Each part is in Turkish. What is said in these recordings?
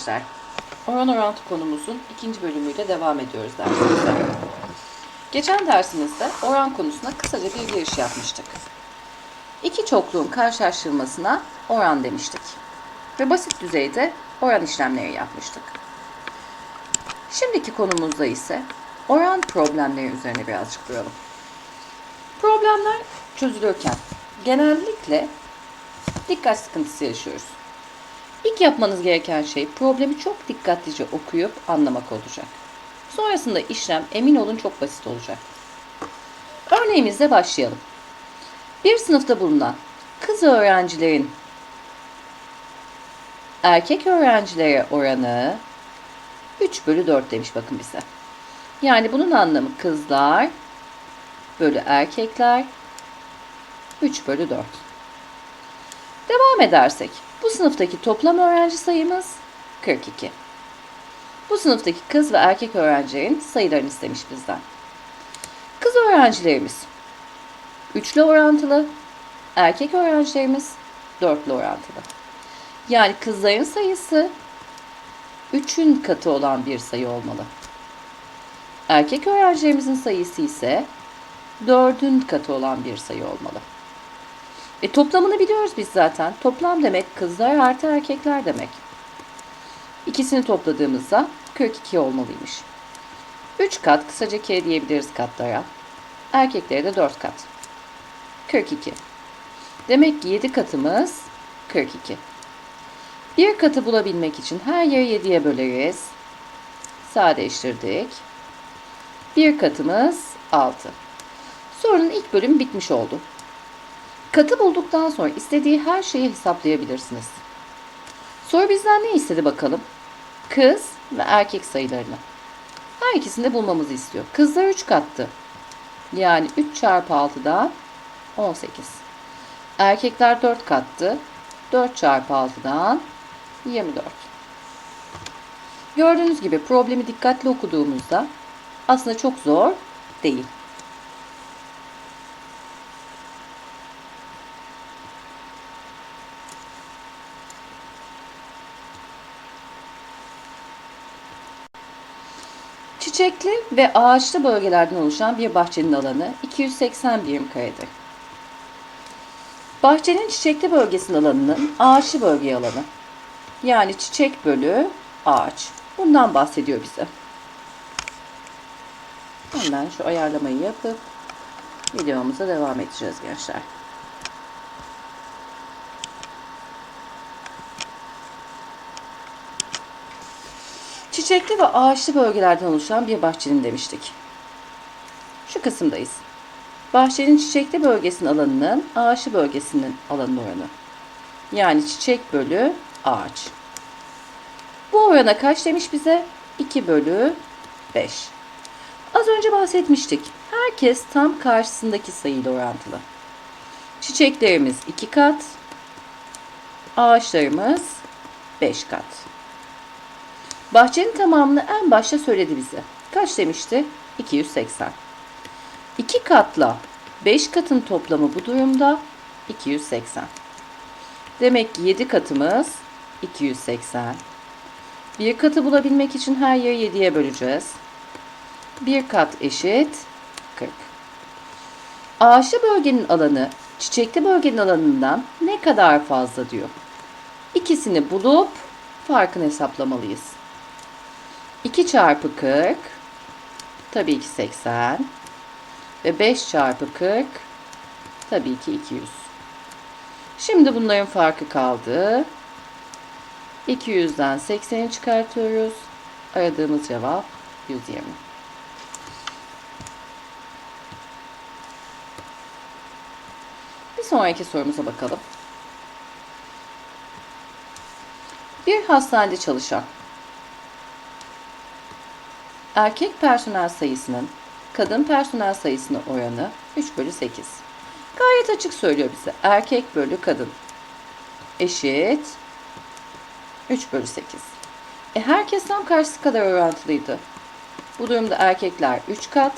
Arkadaşlar, oran orantı konumuzun ikinci bölümüyle devam ediyoruz dersimize. Geçen dersimizde oran konusuna kısaca bir giriş yapmıştık. İki çokluğun karşılaştırılmasına oran demiştik. Ve basit düzeyde oran işlemleri yapmıştık. Şimdiki konumuzda ise oran problemleri üzerine birazcık duralım. Problemler çözülürken genellikle dikkat sıkıntısı yaşıyoruz. İlk yapmanız gereken şey problemi çok dikkatlice okuyup anlamak olacak. Sonrasında işlem emin olun çok basit olacak. Örneğimizle başlayalım. Bir sınıfta bulunan kız öğrencilerin erkek öğrencilere oranı 3 bölü 4 demiş bakın bize. Yani bunun anlamı kızlar bölü erkekler 3 bölü 4. Devam edersek bu sınıftaki toplam öğrenci sayımız 42. Bu sınıftaki kız ve erkek öğrencilerin sayılarını istemiş bizden. Kız öğrencilerimiz üçlü orantılı, erkek öğrencilerimiz dörtlü orantılı. Yani kızların sayısı 3'ün katı olan bir sayı olmalı. Erkek öğrencilerimizin sayısı ise 4'ün katı olan bir sayı olmalı. E toplamını biliyoruz biz zaten. Toplam demek kızlar artı erkekler demek. İkisini topladığımızda 42 olmalıymış. 3 kat kısaca K diyebiliriz katlara. Erkeklere de 4 kat. 42. Demek ki 7 katımız 42. Bir katı bulabilmek için her yeri 7'ye böleriz. Sadeleştirdik. Bir katımız 6. Sorunun ilk bölümü bitmiş oldu. Katı bulduktan sonra istediği her şeyi hesaplayabilirsiniz. Soru bizden ne istedi bakalım? Kız ve erkek sayılarını. Her ikisini de bulmamızı istiyor. Kızlar 3 kattı. Yani 3 çarpı 6'dan 18. Erkekler 4 kattı. 4 çarpı 6'dan 24. Gördüğünüz gibi problemi dikkatli okuduğumuzda aslında çok zor değil. Çiçekli ve ağaçlı bölgelerden oluşan bir bahçenin alanı 280 birim karedir. Bahçenin çiçekli bölgesinin alanının ağaçlı bölge alanı. Yani çiçek bölü ağaç. Bundan bahsediyor bize. Hemen şu ayarlamayı yapıp videomuza devam edeceğiz gençler. Çiçekli ve ağaçlı bölgelerden oluşan bir bahçenin demiştik. Şu kısımdayız. Bahçenin çiçekli bölgesinin alanının ağaçlı bölgesinin alanın oranı. Yani çiçek bölü ağaç. Bu orana kaç demiş bize? 2 bölü 5. Az önce bahsetmiştik. Herkes tam karşısındaki sayıyla orantılı. Çiçeklerimiz 2 kat, ağaçlarımız 5 kat. Bahçenin tamamını en başta söyledi bize. Kaç demişti? 280. 2 katla 5 katın toplamı bu durumda 280. Demek ki 7 katımız 280. Bir katı bulabilmek için her yeri 7'ye böleceğiz. Bir kat eşit 40. Ağaçlı bölgenin alanı çiçekli bölgenin alanından ne kadar fazla diyor. İkisini bulup farkını hesaplamalıyız. 2 çarpı 40 tabii ki 80 ve 5 çarpı 40 tabii ki 200. Şimdi bunların farkı kaldı. 200'den 80'i çıkartıyoruz. Aradığımız cevap 120. Bir sonraki sorumuza bakalım. Bir hastanede çalışan erkek personel sayısının kadın personel sayısına oranı 3 bölü 8. Gayet açık söylüyor bize. Erkek bölü kadın eşit 3 bölü 8. E herkes tam karşısı kadar orantılıydı. Bu durumda erkekler 3 kat,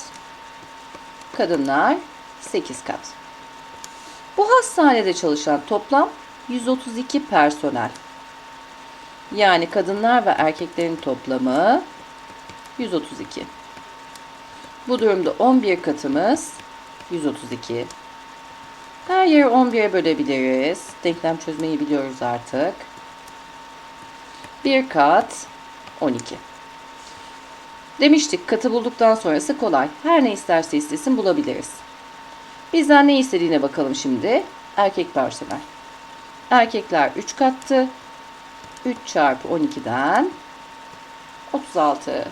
kadınlar 8 kat. Bu hastanede çalışan toplam 132 personel. Yani kadınlar ve erkeklerin toplamı 132. Bu durumda 11 katımız 132. Her yeri 11'e bölebiliriz. Denklem çözmeyi biliyoruz artık. Bir kat 12. Demiştik katı bulduktan sonrası kolay. Her ne isterse istesin bulabiliriz. Bizden ne istediğine bakalım şimdi. Erkek personel. Erkekler 3 kattı. 3 çarpı 12'den 36.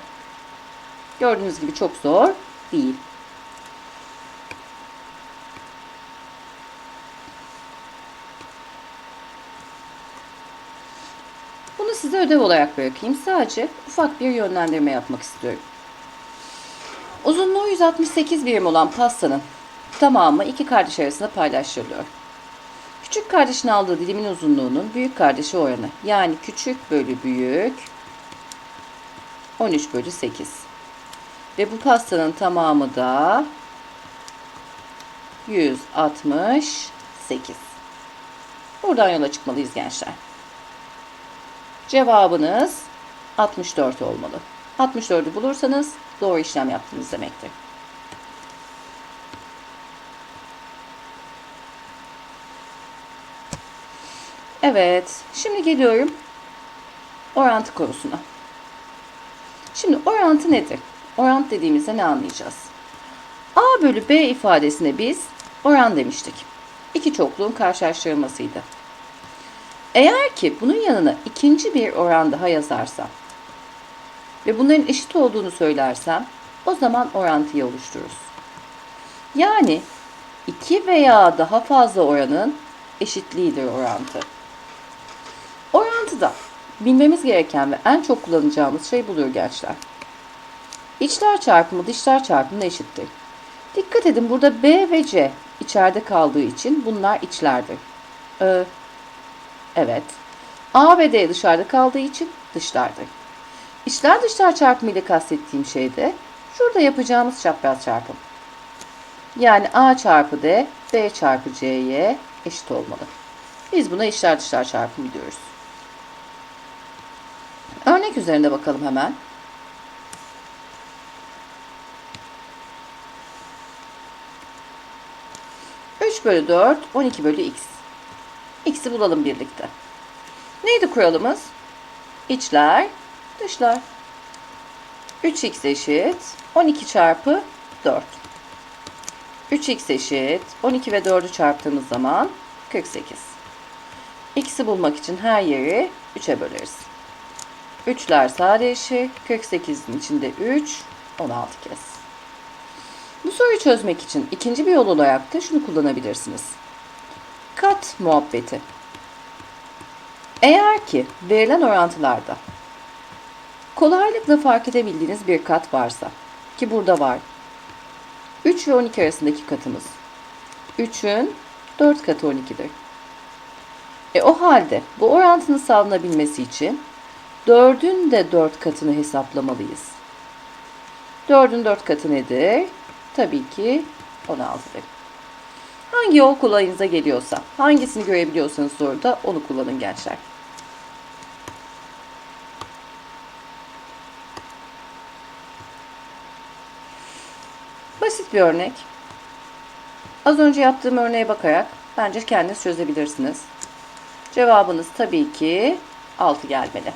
Gördüğünüz gibi çok zor değil. Bunu size ödev olarak bırakayım. Sadece ufak bir yönlendirme yapmak istiyorum. Uzunluğu 168 birim olan pastanın tamamı iki kardeş arasında paylaştırılıyor. Küçük kardeşin aldığı dilimin uzunluğunun büyük kardeşi oranı. Yani küçük bölü büyük 13 bölü 8. Ve bu pastanın tamamı da 168. Buradan yola çıkmalıyız gençler. Cevabınız 64 olmalı. 64'ü bulursanız doğru işlem yaptınız demektir. Evet, şimdi geliyorum orantı konusuna. Şimdi orantı nedir? Orant dediğimizde ne anlayacağız? A bölü B ifadesine biz oran demiştik. İki çokluğun karşılaştırılmasıydı. Eğer ki bunun yanına ikinci bir oran daha yazarsam ve bunların eşit olduğunu söylersem o zaman orantıyı oluştururuz. Yani iki veya daha fazla oranın eşitliğidir orantı. Orantıda bilmemiz gereken ve en çok kullanacağımız şey budur gençler. İçler çarpımı dışlar çarpımına eşittir. Dikkat edin burada B ve C içeride kaldığı için bunlar içlerdir. Ee, evet. A ve D dışarıda kaldığı için dışlardır. İçler dışlar çarpımı ile kastettiğim şey de şurada yapacağımız çapraz çarpım. Yani A çarpı D, B çarpı C'ye eşit olmalı. Biz buna içler dışlar çarpımı diyoruz. Örnek üzerinde bakalım hemen. Üç bölü 4, 12 bölü x. X'i bulalım birlikte. Neydi kuralımız? İçler, dışlar. 3x eşit 12 çarpı 4. 3x eşit 12 ve 4'ü çarptığımız zaman 48. X'i bulmak için her yeri 3'e böleriz. 3'ler sadeleşir. 48'in içinde 3, 16 kez. Bu soruyu çözmek için ikinci bir yol olarak da şunu kullanabilirsiniz. Kat muhabbeti. Eğer ki verilen orantılarda kolaylıkla fark edebildiğiniz bir kat varsa ki burada var. 3 ve 12 arasındaki katımız. 3'ün 4 katı 12'dir. E o halde bu orantının sağlanabilmesi için 4'ün de 4 katını hesaplamalıyız. 4'ün 4 katı nedir? Tabii ki 16'dır. Hangi yol kolayınıza geliyorsa, hangisini görebiliyorsanız soruda onu kullanın gençler. Basit bir örnek. Az önce yaptığım örneğe bakarak bence kendiniz çözebilirsiniz. Cevabınız tabii ki 6 gelmeli.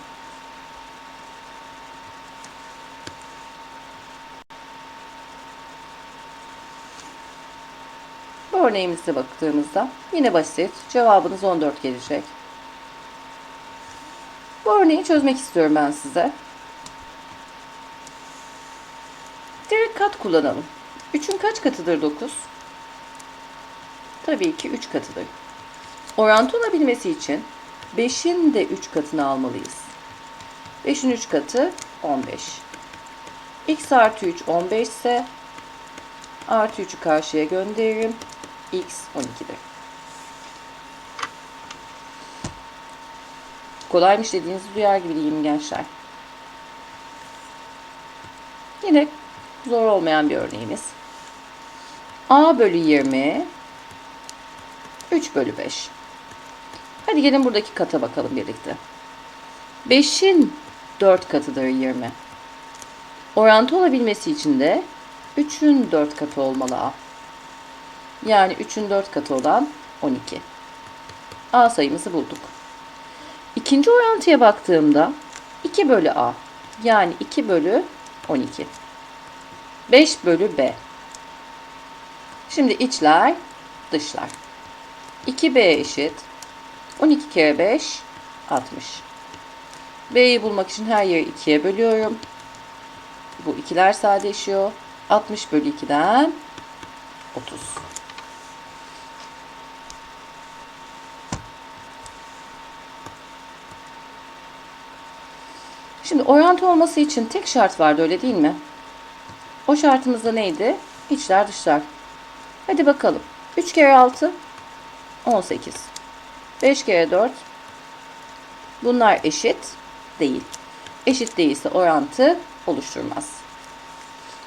Örneğimize baktığımızda yine basit. Cevabınız 14 gelecek. Bu örneği çözmek istiyorum ben size. Direkt kat kullanalım. 3'ün kaç katıdır 9? Tabii ki 3 katıdır. Orantı olabilmesi için 5'in de 3 katını almalıyız. 5'in 3 katı 15. x artı 3 15 ise artı 3'ü karşıya gönderirim. X 12'dir. Kolaymış dediğinizi duyar gibi diyeyim gençler. Yine zor olmayan bir örneğimiz. a bölü 20 3 bölü 5. Hadi gelin buradaki kata bakalım birlikte. 5'in 4 katıdır 20. Orantı olabilmesi için de 3'ün 4 katı olmalı A. Yani 3'ün 4 katı olan 12. A sayımızı bulduk. İkinci orantıya baktığımda 2 bölü A. Yani 2 bölü 12. 5 bölü B. Şimdi içler, dışlar. 2B eşit 12 kere 5 60. B'yi bulmak için her yeri 2'ye bölüyorum. Bu ikiler sadeleşiyor. 60 bölü 2'den 30. Şimdi orantı olması için tek şart vardı öyle değil mi? O şartımız da neydi? İçler dışlar. Hadi bakalım. 3 kere 6 18. 5 kere 4 bunlar eşit değil. Eşit değilse orantı oluşturmaz.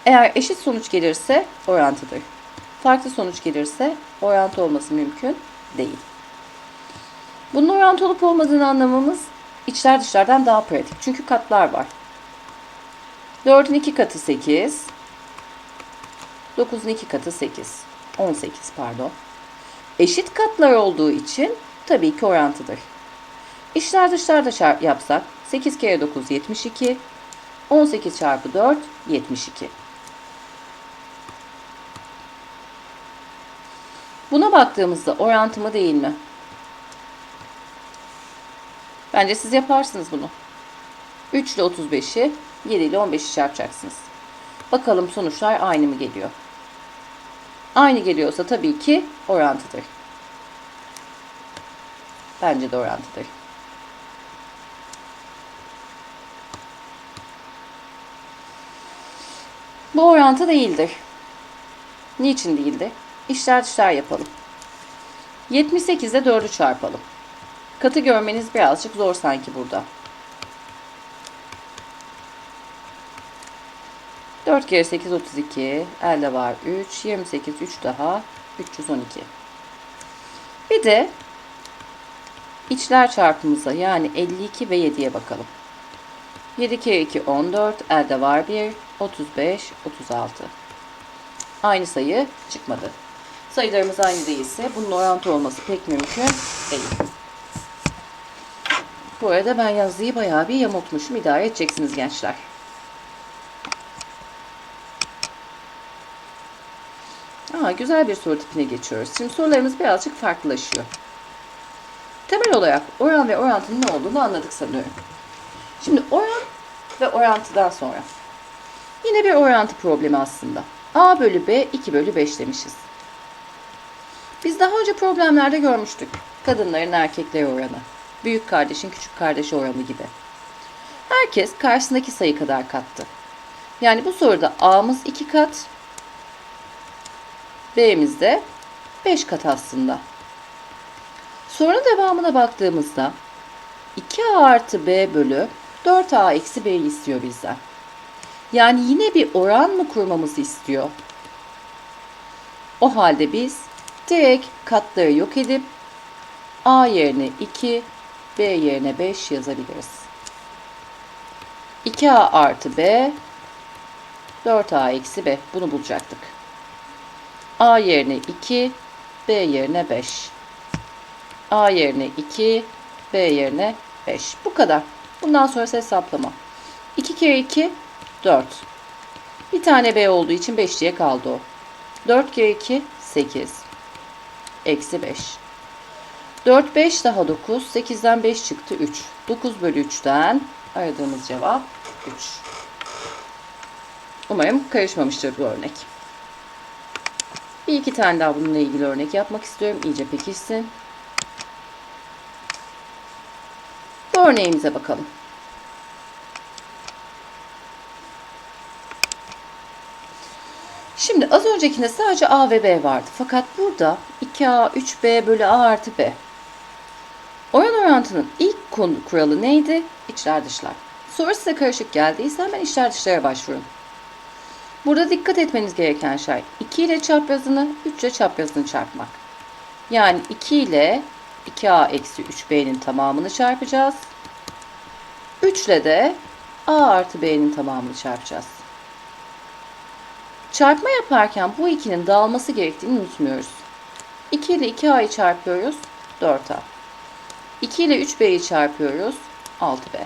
Eğer eşit sonuç gelirse orantıdır. Farklı sonuç gelirse orantı olması mümkün değil. Bunun orantı olup olmadığını anlamamız içler dışlardan daha pratik. Çünkü katlar var. 4'ün 2 katı 8. 9'un 2 katı 8. 18 pardon. Eşit katlar olduğu için tabii ki orantıdır. İçler dışlarda çarp yapsak 8 kere 9 72. 18 çarpı 4 72. Buna baktığımızda orantı mı değil mi? Bence siz yaparsınız bunu. 3 ile 35'i 7 ile 15'i çarpacaksınız. Bakalım sonuçlar aynı mı geliyor? Aynı geliyorsa tabii ki orantıdır. Bence de orantıdır. Bu orantı değildir. Niçin değildir? İşler dışlar yapalım. 78 ile 4'ü çarpalım. Katı görmeniz birazcık zor sanki burada. 4 kere 8 32. Elde var 3. 28 3 daha 312. Bir de içler çarpımıza yani 52 ve 7'ye bakalım. 7 kere 2 14. Elde var 1. 35 36. Aynı sayı çıkmadı. Sayılarımız aynı değilse bunun orantı olması pek mümkün değil. Bu arada ben yazıyı bayağı bir yamultmuşum. İdare edeceksiniz gençler. Aa, güzel bir soru tipine geçiyoruz. Şimdi sorularımız birazcık farklılaşıyor. Temel olarak oran ve orantının ne olduğunu anladık sanıyorum. Şimdi oran ve orantıdan sonra. Yine bir orantı problemi aslında. A bölü B 2 bölü 5 demişiz. Biz daha önce problemlerde görmüştük. Kadınların erkeklere oranı. Büyük kardeşin küçük kardeşi oranı gibi. Herkes karşısındaki sayı kadar kattı. Yani bu soruda A'mız 2 kat, B'miz de 5 kat aslında. Sorunun devamına baktığımızda 2A artı B bölü 4A eksi B'yi istiyor bizden. Yani yine bir oran mı kurmamızı istiyor? O halde biz direkt katları yok edip A yerine 2, B yerine 5 yazabiliriz. 2A artı B 4A eksi B bunu bulacaktık. A yerine 2, B yerine 5. A yerine 2, B yerine 5. Bu kadar. Bundan sonrası hesaplama. 2 kere 2, 4. Bir tane B olduğu için 5 diye kaldı o. 4 kere 2, 8. Eksi 5. 4, 5 daha 9. 8'den 5 çıktı 3. 9 bölü 3'ten aradığımız cevap 3. Umarım karışmamıştır bu örnek. Bir iki tane daha bununla ilgili örnek yapmak istiyorum. İyice pekişsin. Bu örneğimize bakalım. Şimdi az öncekinde sadece A ve B vardı. Fakat burada 2A, 3B bölü A artı B. Oran orantının ilk kuralı neydi? İçler dışlar. Soru size karışık geldiyse hemen içler dışlara başvurun. Burada dikkat etmeniz gereken şey 2 ile çaprazını 3 ile çaprazını çarpmak. Yani 2 ile 2a eksi 3b'nin tamamını çarpacağız. 3 ile de A artı B'nin tamamını çarpacağız. Çarpma yaparken bu ikinin dağılması gerektiğini unutmuyoruz. 2 ile 2A'yı çarpıyoruz. 4A. 2 ile 3B'yi çarpıyoruz. 6B.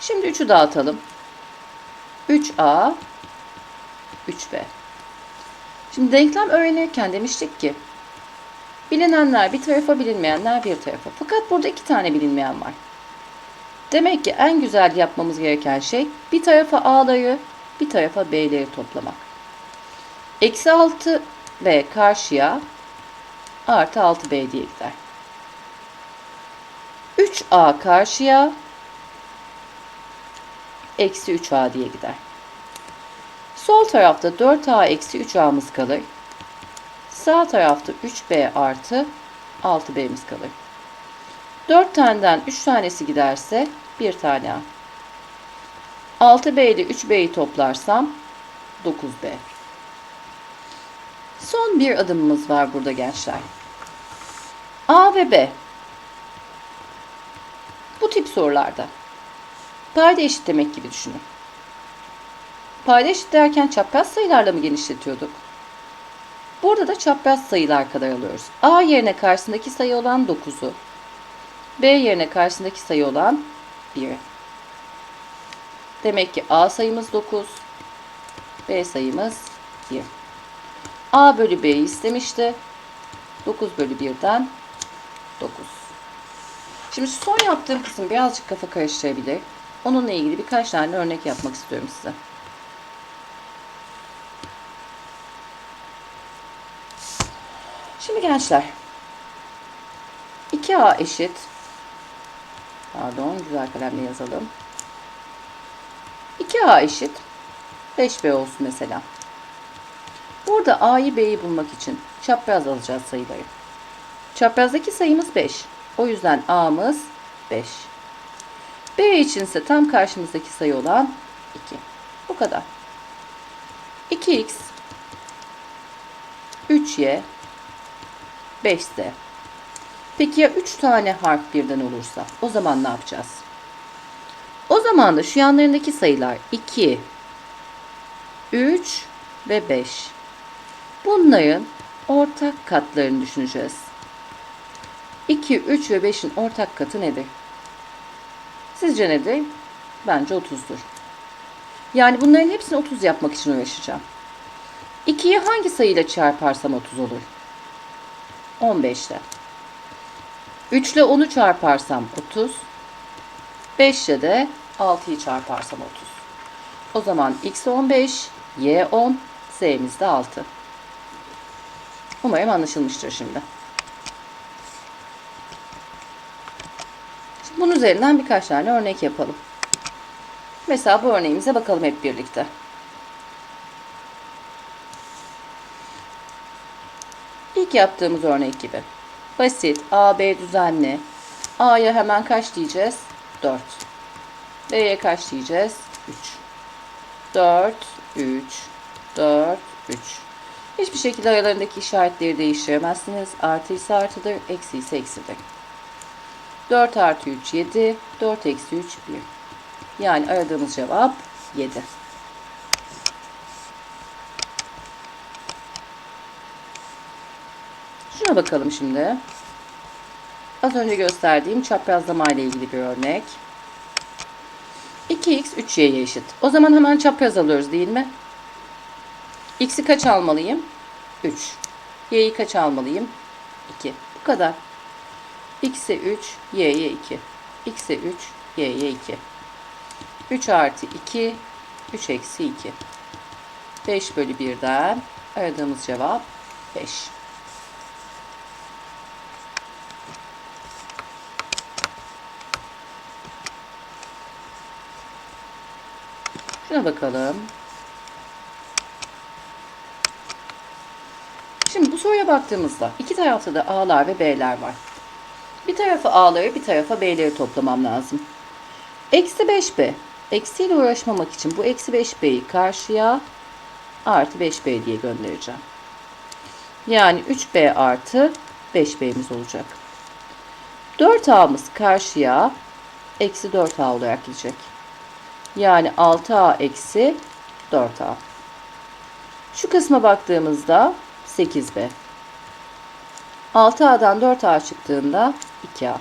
Şimdi 3'ü dağıtalım. 3A 3B. Şimdi denklem öğrenirken demiştik ki bilinenler bir tarafa bilinmeyenler bir tarafa. Fakat burada iki tane bilinmeyen var. Demek ki en güzel yapmamız gereken şey bir tarafa A'ları bir tarafa B'leri toplamak. Eksi 6 B karşıya artı 6B diye gider. 3A karşıya eksi 3A diye gider. Sol tarafta 4A eksi 3A'mız kalır. Sağ tarafta 3B artı 6B'miz kalır. 4 taneden 3 tanesi giderse 1 tane A. 6B ile 3B'yi toplarsam 9B. Son bir adımımız var burada gençler. A ve B. Bu tip sorularda payda eşitlemek gibi düşünün. Payda eşitlerken çapraz sayılarla mı genişletiyorduk? Burada da çapraz sayılar kadar alıyoruz. A yerine karşısındaki sayı olan 9'u, B yerine karşısındaki sayı olan 1'i. Demek ki A sayımız 9, B sayımız 1. A bölü B'yi istemişti. 9 bölü 1'den 9. Şimdi son yaptığım kısım birazcık kafa karıştırabilir. Onunla ilgili birkaç tane örnek yapmak istiyorum size. Şimdi gençler 2A eşit pardon güzel kalemle yazalım. 2A eşit 5B olsun mesela. Burada A'yı B'yi bulmak için çapraz alacağız sayıları. Çaprazdaki sayımız 5. O yüzden A'mız 5. B için ise tam karşımızdaki sayı olan 2. Bu kadar. 2x 3y 5'te. Peki ya 3 tane harf birden olursa? O zaman ne yapacağız? O zaman da şu yanlarındaki sayılar 2, 3 ve 5. Bunların ortak katlarını düşüneceğiz. 2, 3 ve 5'in ortak katı nedir? Sizce nedir? Bence 30'dur. Yani bunların hepsini 30 yapmak için uğraşacağım. 2'yi hangi sayıyla çarparsam 30 olur? 15'te. 3 ile 10'u çarparsam 30. 5 ile de 6'yı çarparsam 30. O zaman x 15, y 10, z'miz de 6. Umarım anlaşılmıştır şimdi. Şimdi bunun üzerinden birkaç tane örnek yapalım. Mesela bu örneğimize bakalım hep birlikte. İlk yaptığımız örnek gibi. Basit, A, B düzenli. A'ya hemen kaç diyeceğiz? 4. B'ye kaç diyeceğiz? 3. 4, 3, 4, 3. Hiçbir şekilde aralarındaki işaretleri değiştiremezsiniz. Artı ise artıdır, eksi ise eksidir. 4 artı 3, 7. 4 eksi 3, 1. Yani aradığımız cevap 7. Şuna bakalım şimdi. Az önce gösterdiğim çaprazlama ile ilgili bir örnek. 2x 3y'ye eşit. O zaman hemen çapraz alıyoruz değil mi? x'i kaç almalıyım? 3. y'yi kaç almalıyım? 2. Bu kadar. X'e 3, y'ye 2. x'e 3, y'ye 2. 3 artı 2, 3 eksi 2. 5 bölü 1'den aradığımız cevap 5. Şuna bakalım. Şimdi bu soruya baktığımızda iki tarafta da A'lar ve B'ler var. Bir tarafa A'ları bir tarafa B'leri toplamam lazım. Eksi 5B. Eksiyle uğraşmamak için bu eksi 5B'yi karşıya artı 5B diye göndereceğim. Yani 3B artı 5B'miz olacak. 4A'mız karşıya eksi 4A olarak gidecek. Yani 6A eksi 4A. Şu kısma baktığımızda 8B. 6A'dan 4A çıktığında 2A.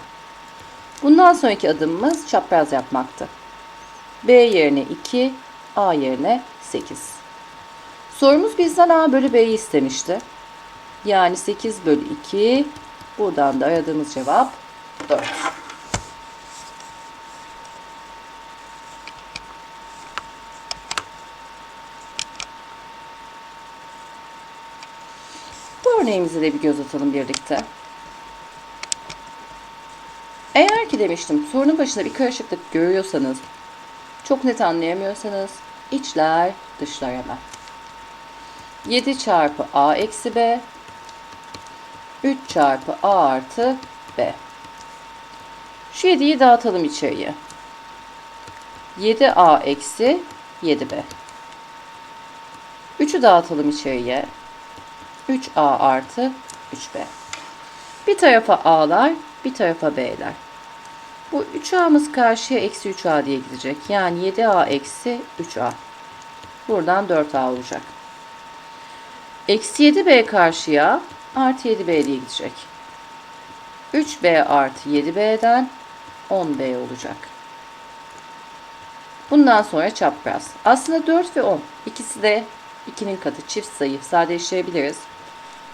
Bundan sonraki adımımız çapraz yapmaktı. B yerine 2, A yerine 8. Sorumuz bizden A bölü B'yi istemişti. Yani 8 bölü 2. Buradan da aradığımız cevap 4. Bu örneğimize de bir göz atalım birlikte. Eğer ki demiştim sorunun başında bir karışıklık görüyorsanız, çok net anlayamıyorsanız içler dışlar hemen. 7 çarpı a eksi b 3 çarpı a artı b. Şu 7'yi dağıtalım içeriye. 7a eksi 7b. 3'ü dağıtalım içeriye. 3a artı 3b. Bir tarafa a'lar, bir tarafa b'ler. Bu 3a'mız karşıya eksi 3a diye gidecek. Yani 7a eksi 3a. Buradan 4a olacak. Eksi 7b karşıya artı 7b diye gidecek. 3b artı 7b'den 10b olacak. Bundan sonra çapraz. Aslında 4 ve 10. İkisi de 2'nin katı çift sayı. Sadeleştirebiliriz.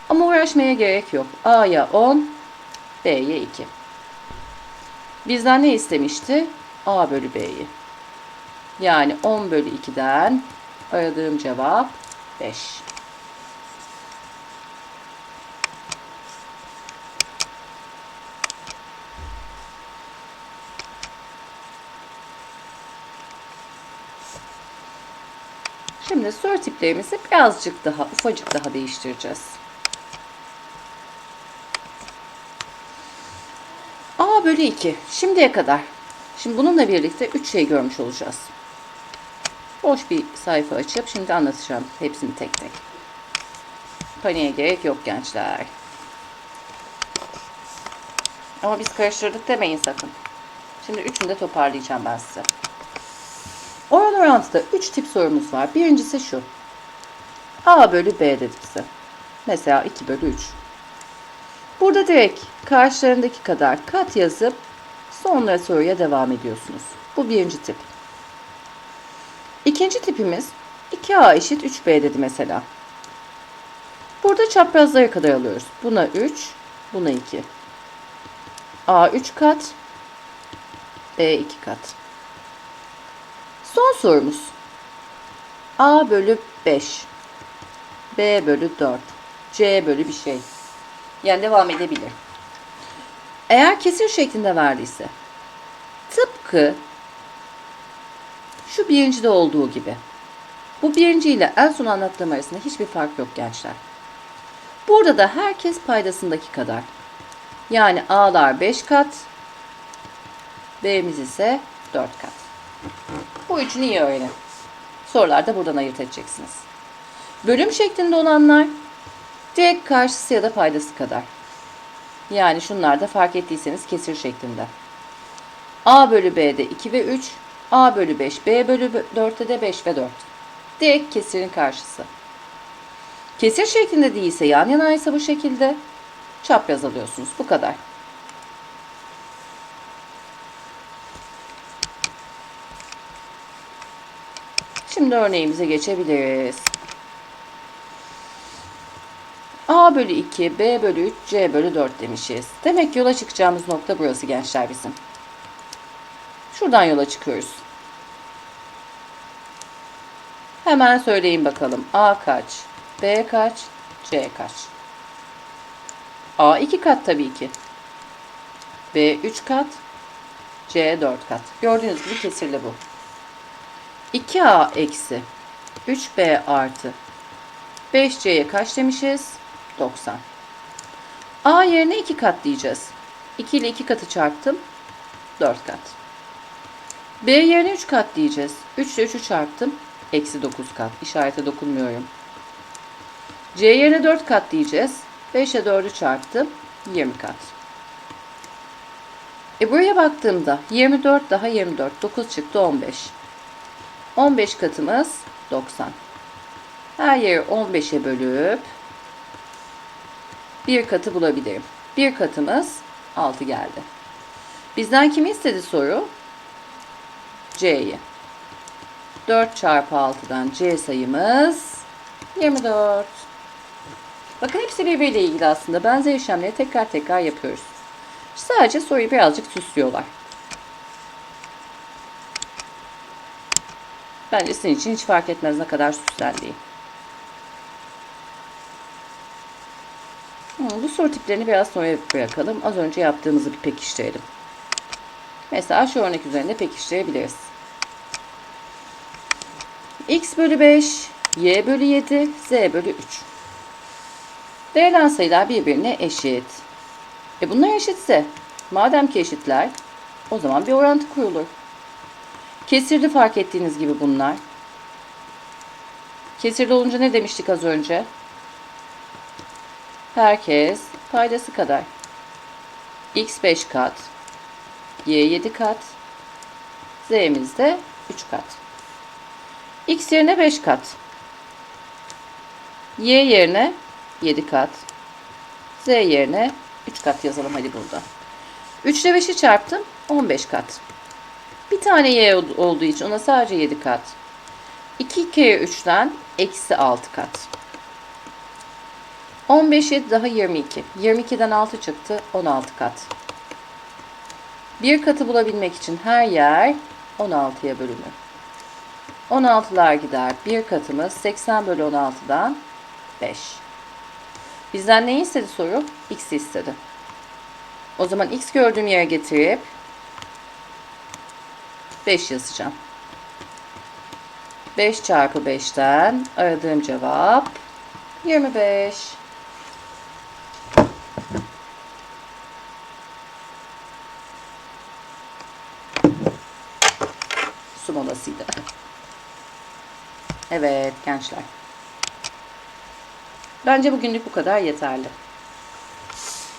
Ama uğraşmaya gerek yok. A'ya 10, B'ye 2. Bizden ne istemişti? A bölü B'yi. Yani 10 bölü 2'den aradığım cevap 5. Şimdi soru tiplerimizi birazcık daha, ufacık daha değiştireceğiz. A bölü 2. Şimdiye kadar. Şimdi bununla birlikte 3 şey görmüş olacağız. Boş bir sayfa açıp şimdi anlatacağım hepsini tek tek. Paniğe gerek yok gençler. Ama biz karıştırdık demeyin sakın. Şimdi üçünü de toparlayacağım ben size. Oran orantıda 3 tip sorumuz var. Birincisi şu. A bölü B dedi bize. Mesela 2 bölü 3. Burada direkt karşılarındaki kadar kat yazıp sonra soruya devam ediyorsunuz. Bu birinci tip. İkinci tipimiz 2A eşit 3B dedi mesela. Burada çaprazlara kadar alıyoruz. Buna 3, buna 2. A 3 kat, B 2 kat. Son sorumuz. A bölü 5. B bölü 4. C bölü bir şey. Yani devam edebilir. Eğer kesir şeklinde verdiyse tıpkı şu birincide olduğu gibi. Bu birinci ile en son anlattığım arasında hiçbir fark yok gençler. Burada da herkes paydasındaki kadar. Yani A'lar 5 kat, B'miz ise 4 kat. Bu üçünü iyi öğrenin. Sorularda buradan ayırt edeceksiniz. Bölüm şeklinde olanlar direkt karşısı ya da paydası kadar. Yani şunlarda fark ettiyseniz kesir şeklinde. A bölü B'de 2 ve 3, A bölü 5, B bölü 4'te de 5 ve 4. Direkt kesirin karşısı. Kesir şeklinde değilse yan yanaysa bu şekilde çapraz alıyorsunuz. Bu kadar. Şimdi örneğimize geçebiliriz. A bölü 2, B bölü 3, C bölü 4 demişiz. Demek yola çıkacağımız nokta burası gençler bizim. Şuradan yola çıkıyoruz. Hemen söyleyin bakalım. A kaç? B kaç? C kaç? A 2 kat tabii ki. B 3 kat. C 4 kat. Gördüğünüz gibi kesirli bu. 2A eksi 3B artı 5C'ye kaç demişiz? 90. A yerine 2 kat diyeceğiz. 2 ile 2 katı çarptım. 4 kat. B yerine 3 kat diyeceğiz. 3 ile 3'ü çarptım. Eksi 9 kat. İşarete dokunmuyorum. C yerine 4 kat diyeceğiz. 5 ile 4'ü çarptım. 20 kat. E buraya baktığımda 24 daha 24. 9 çıktı 15. 15 katımız 90. Her yeri 15'e bölüp bir katı bulabilirim. Bir katımız 6 geldi. Bizden kimi istedi soru? C'yi. 4 çarpı 6'dan C sayımız 24. Bakın hepsi birbiriyle ilgili aslında. Benzer işlemleri tekrar tekrar yapıyoruz. Sadece soruyu birazcık süslüyorlar. Bence sizin için hiç fark etmez ne kadar süslendiği. Bu soru tiplerini biraz sonra bırakalım. Az önce yaptığımızı bir pekiştirelim. Mesela şu örnek üzerinde pekiştirebiliriz. x bölü 5, y bölü 7, z bölü 3. Verilen sayılar birbirine eşit. E bunlar eşitse, madem ki eşitler, o zaman bir orantı kurulur. Kesirli fark ettiğiniz gibi bunlar. Kesirli olunca ne demiştik az önce? Herkes paydası kadar. x 5 kat, y 7 kat, z'miz de 3 kat. x yerine 5 kat. y yerine 7 kat. z yerine 3 kat yazalım hadi burada. 3 ile 5'i çarptım 15 kat. Bir tane y ol- olduğu için ona sadece 7 kat. 2 kere 3'ten eksi 6 kat. 15 7 daha 22. 22'den 6 çıktı 16 kat. Bir katı bulabilmek için her yer 16'ya bölünür. 16'lar gider. Bir katımız 80 bölü 16'dan 5. Bizden neyi istedi soru? X istedi. O zaman X gördüğüm yere getirip 5 yazacağım. 5 çarpı 5'ten aradığım cevap 25. Molasıydı. Evet gençler. Bence bugünlük bu kadar yeterli.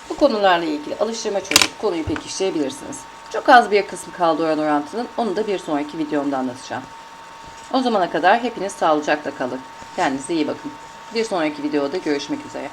Bu konularla ilgili alıştırma çözüp konuyu pekiştirebilirsiniz. Çok az bir kısmı kaldı oran orantının. Onu da bir sonraki videomda anlatacağım. O zamana kadar hepiniz sağlıcakla kalın. Kendinize iyi bakın. Bir sonraki videoda görüşmek üzere.